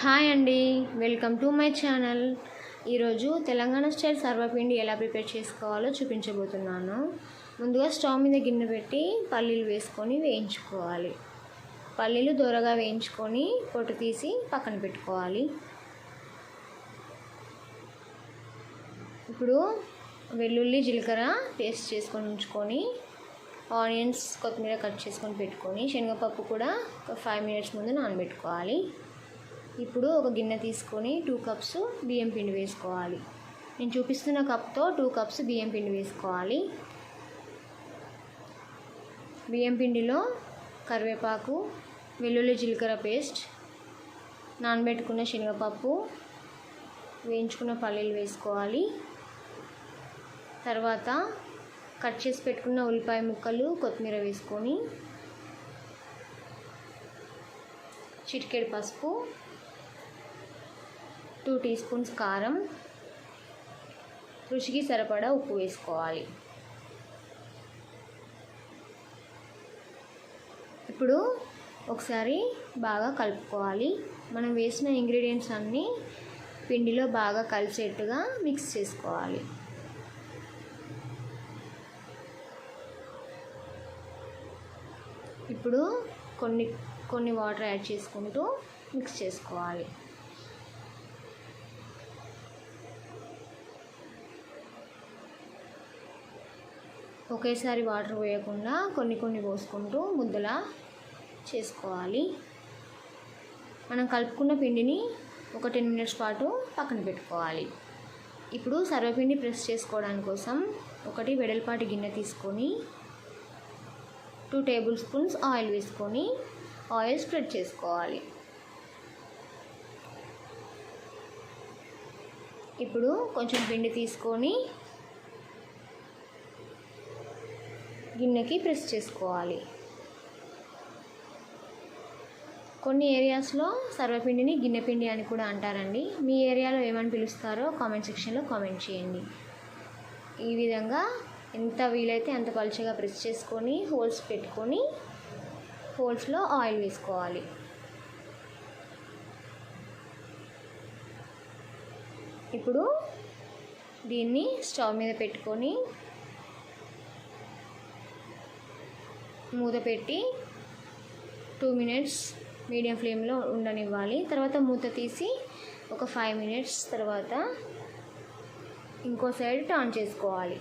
Hi అండి. Welcome to my channel. ఈరోజు Telangana style సర్వపిండి ఎలా ప్రిపేర్ చేసుకోవాలో చూపించబోతున్నాను. ముందుగా స్టవ్ మీద గిన్నె పెట్టి పల్లీలు వేసుకొని వేయించుకోవాలి. పల్లీలు దూరగా వేయించుకొని పొట్టు తీసి పక్కన పెట్టుకోవాలి. ఇప్పుడు వెల్లుల్లి జీలకర్ర పేస్ట్ చేసుకొని ఉంచుకొని ఆనియన్స్ కొత్తిమీర కట్ చేసుకొని పెట్టుకొని శనగపప్పు కూడా ఒక ఫైవ్ మినిట్స్ ముందు నానబెట్టుకోవాలి. ఇప్పుడు ఒక గిన్నె తీసుకొని టూ కప్స్ బియ్యం పిండి వేసుకోవాలి. నేను చూపిస్తున్న కప్తో టూ కప్స్ బియ్యం పిండి వేసుకోవాలి. బియ్యం పిండిలో కరివేపాకు వెల్లుల్లి జీలకర్ర పేస్ట్ నానబెట్టుకున్న శనగపప్పు వేయించుకున్న పల్లీలు వేసుకోవాలి. తర్వాత కట్ చేసి పెట్టుకున్న ఉల్లిపాయ ముక్కలు కొత్తిమీర వేసుకొని చిటికెడు పసుపు టూ టీ స్పూన్స్ కారం. రుచికి సరిపడా ఉప్పు వేసుకోవాలి. ఇప్పుడు ఒకసారి బాగా కలుపుకోవాలి. మనం వేసిన ఇంగ్రీడియంట్స్ అన్నీ పిండిలో బాగా కలిసేట్టుగా మిక్స్ చేసుకోవాలి. ఇప్పుడు కొన్ని కొన్ని వాటర్ యాడ్ చేసుకుంటూ మిక్స్ చేసుకోవాలి. ఒకేసారి వాటర్ పోయకుండా కొన్ని కొన్ని పోసుకుంటూ ముద్దలా చేసుకోవాలి. మనం కలుపుకున్న పిండిని ఒక టెన్ మినిట్స్ పాటు పక్కన పెట్టుకోవాలి. ఇప్పుడు సర్వపిండి ప్రెస్ చేసుకోవడానికి కోసం ఒకటి వెడల్పాటి గిన్నె తీసుకొని టూ టేబుల్ స్పూన్స్ ఆయిల్ వేసుకొని ఆయిల్ స్ప్రెడ్ చేసుకోవాలి. ఇప్పుడు కొంచెం పిండి తీసుకొని గిన్నెకి ప్రెస్ చేసుకోవాలి. కొన్ని ఏరియాస్లో సర్వపిండిని గిన్నె పిండి అని కూడా అంటారండి. మీ ఏరియాలో ఏమని పిలుస్తారో కామెంట్ సెక్షన్లో కామెంట్ చేయండి. ఈ విధంగా ఎంత వీలైతే అంత పలుచగా ప్రెస్ చేసుకొని హోల్స్ పెట్టుకొని హోల్స్లో ఆయిల్ వేసుకోవాలి. ఇప్పుడు దీన్ని స్టవ్ మీద పెట్టుకొని మూత పెట్టి టూ మినిట్స్ మీడియం ఫ్లేమ్లో ఉండనివ్వాలి. తర్వాత మూత తీసి ఒక ఫైవ్ మినిట్స్ తర్వాత ఇంకో సైడ్ టర్న్ చేసుకోవాలి.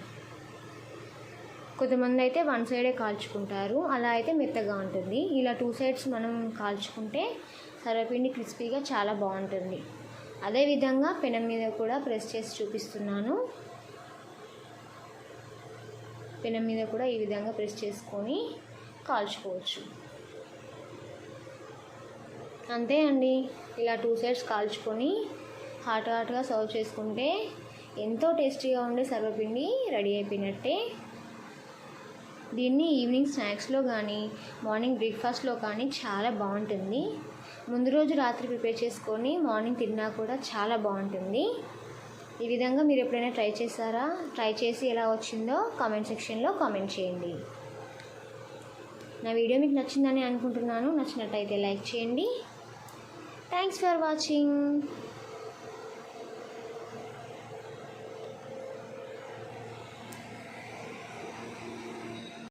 కొంతమంది అయితే వన్ సైడే కాల్చుకుంటారు. అలా అయితే మెత్తగా ఉంటుంది. ఇలా టూ సైడ్స్ మనం కాల్చుకుంటే సర్వపిండి క్రిస్పీగా చాలా బాగుంటుంది. అదేవిధంగా పెనం మీద కూడా ప్రెస్ చేసి చూపిస్తున్నాను. పెనం మీద కూడా ఈ విధంగా ప్రెస్ చేసుకొని కాల్చుకోవచ్చు. అంతే అండి. ఇలా టూ సైడ్స్ కాల్చుకొని హాట్ హాట్గా సర్వ్ చేసుకుంటే ఎంతో టేస్టీగా ఉండే సర్వపిండి రెడీ అయిపోయినట్టే. దీన్ని ఈవినింగ్ స్నాక్స్లో కానీ మార్నింగ్ బ్రేక్ఫాస్ట్లో కానీ చాలా బాగుంటుంది. ముందు రోజు రాత్రి ప్రిపేర్ చేసుకొని మార్నింగ్ తిన్నా కూడా చాలా బాగుంటుంది. ఈ విధంగా మీరు ఎప్పుడైనా ట్రై చేశారా? ట్రై చేసి ఎలా వచ్చిందో కామెంట్ సెక్షన్లో కామెంట్ చేయండి. నా వీడియో మీకు నచ్చిందని అనుకుంటున్నాను. నచ్చినట్టయితే లైక్ చేయండి. Thanks for watching